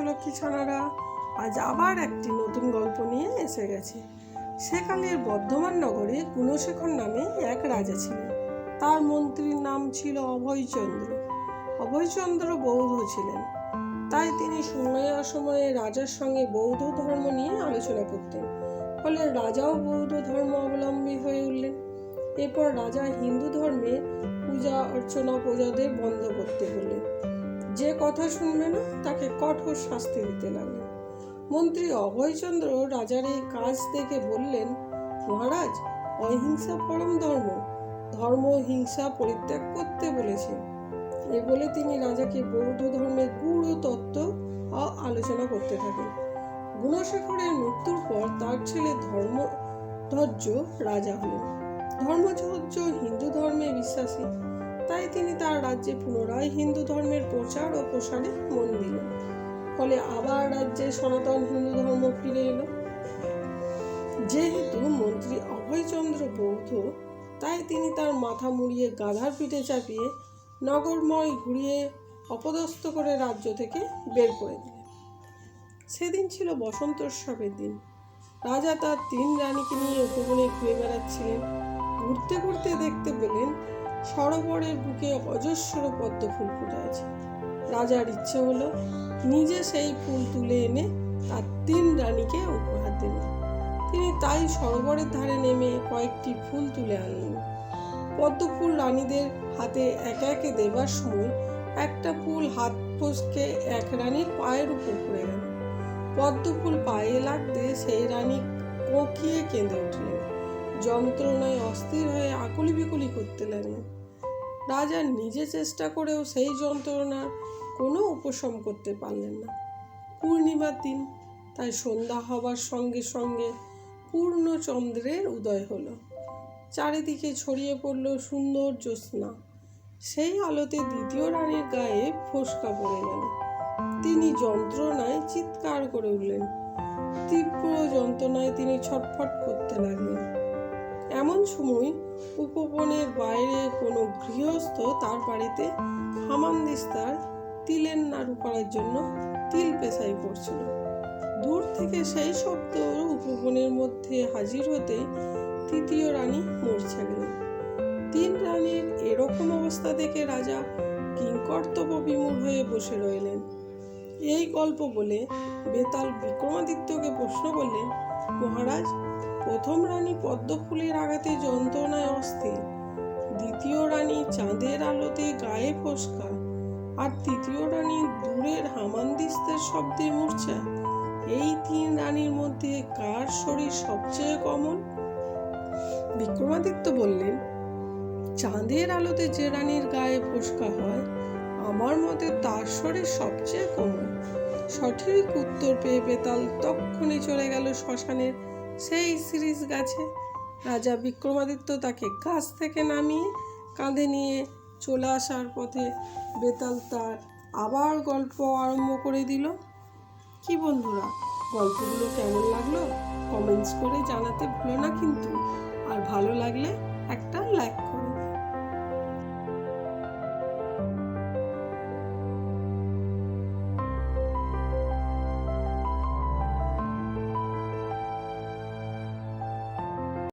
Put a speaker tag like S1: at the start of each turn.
S1: লক্ষ্মী ছানারা আজ আবার একটি নতুন গল্প নিয়ে এসে গেছে। সেকালের বর্ধমান নগরে গুণশেখর নামে এক রাজা ছিলেন। তার মন্ত্রীর নাম ছিল অভয়চন্দ্র। অভয়চন্দ্র বৌদ্ধ ছিলেন। তাই তিনি সময়ে অসময়ে রাজার সঙ্গে বৌদ্ধ ধর্ম নিয়ে আলোচনা করতেন। ফলে রাজাও বৌদ্ধ ধর্ম অবলম্বী হয়ে উঠলেন। এরপর রাজা হিন্দু ধর্মে পূজা অর্চনা প্রজাদের বন্ধ করতে বললেন। যে কথা শুনবে না, তাকে কঠোর শাস্তি দিতে লাগলেন মন্ত্রী অভয়চন্দ্র রাজার এই কাজ দেখে বললেন, মহারাজ, অহিংসা পরম ধর্ম। ধর্ম হিংসা পরিত্যাগ করতে বলেছেন এ বলে তিনি রাজাকে বৌদ্ধ ধর্মের গূঢ় তত্ত্ব আলোচনা করতে থাকেন। গুণশেখরের মৃত্যুর পর তার ছেলে ধর্ম ধৈর্য রাজা হলেন। ধর্মধ্বর্য হিন্দু ধর্মে বিশ্বাসী তাই তিনি তার রাজ্যে পুনরায় হিন্দু ধর্মের প্রচার ও প্রসারে মন দিলেন। ফলে আবার রাজ্যে সনাতন হিন্দু ধর্ম ফিরে এলো। যেহেতু মন্ত্রী অভয়চন্দ্র বৌদ্ধ, তাই তিনি তার মাথা মুড়িয়ে গাধার পিঠে চাপিয়ে নগরময় ঘুরিয়ে অপদস্থ করে রাজ্য থেকে বের করে দিলেন। সেদিন ছিল বসন্ত উৎসবের দিন। রাজা তার তিন রানীকে নিয়ে উপবনে ঘুরে বেড়াচ্ছিলেন। ঘুরতে ঘুরতে দেখতে পেলেন সরোবরের বুকে অজস্র পদ্ম ফুল ফুটে আছে। রাজার ইচ্ছে হলো নিজে সেই ফুল তুলে এনে তার তিন রানীকে উপহার দেবেন তিনি তাই সরোবরের ধারে নেমে কয়েকটি ফুল তুলে আনলেন। পদ্ম ফুল রানীদের হাতে একে একে দেবার সময় একটা ফুল হাত ফসকে এক রানীর পায়ের উপর পড়ে গেল। পদ্ম ফুল পায়ে লাগতে সেই রানী কোকিয়ে কেঁদে উঠলেন। যন্ত্রণায় অস্থির রাজা নিজে চেষ্টা করেও সেই যন্ত্রণার কোনো উপশম করতে পারলেন না। পূর্ণিমার দিন তাই সন্ধ্যা হবার সঙ্গে সঙ্গে পূর্ণ চন্দ্রের উদয় হলো। চারিদিকে ছড়িয়ে পড়ল সুন্দর জ্যোৎস্না। সেই আলোতে দ্বিতীয় রানীর গায়ে ফোসকা পড়ে গেল। তিনি যন্ত্রণায় চিৎকার করে উঠলেন। তীব্র যন্ত্রণায় তিনি ছটফট করতে লাগলেন। এমন সময় উপবনের বাইরে কোনো গৃহস্থ তার বাড়িতে হামানদিস্তার তিলের নাড়ু করার জন্য তিল পেশাই করছিল দূর থেকে সেই শব্দ উপবনের মধ্যে হাজির হতে তৃতীয় রানী মূর্ছা গেলেন তিন রানীর এরকম অবস্থা দেখে রাজা কিংকর্তব্য বিমূঢ় হয়ে বসে রইলেন। এই গল্প বলে বেতাল বিক্রমাদিত্যকে প্রশ্ন করলেন, মহারাজ প্রথম রানী পদ্মফুলের আঘাতে যন্ত্রণায় অস্থির। দ্বিতীয় রানী চাঁদের আলোতে গায়ে ফসকা। আর তৃতীয় রানী দূরের হামানদিস্তের শব্দে মূর্ছা। এই তিন রানীর মধ্যে কার শরীর সবচেয়ে কমন? বিক্রমাদিত্য বললেন, চাঁদের আলোতে যে রানীর গায়ে ফসকা হয়, আমার মতে তার শরীর সবচেয়ে কমন। সঠিক উত্তর পেয়ে বেতাল তক্ষুনি চলে গেল শ্মশানের সেই সিরিজ গাছে। রাজা বিক্রমাদিত্য তাকে গাছ থেকে নামিয়ে কাঁধে নিয়ে চলে আসার পথে বেতাল তার আবার গল্প আরম্ভ করে দিল। কি বন্ধুরা, গল্পগুলো কেমন লাগল? কমেন্টস করে জানাতে ভুলো না কিন্তু।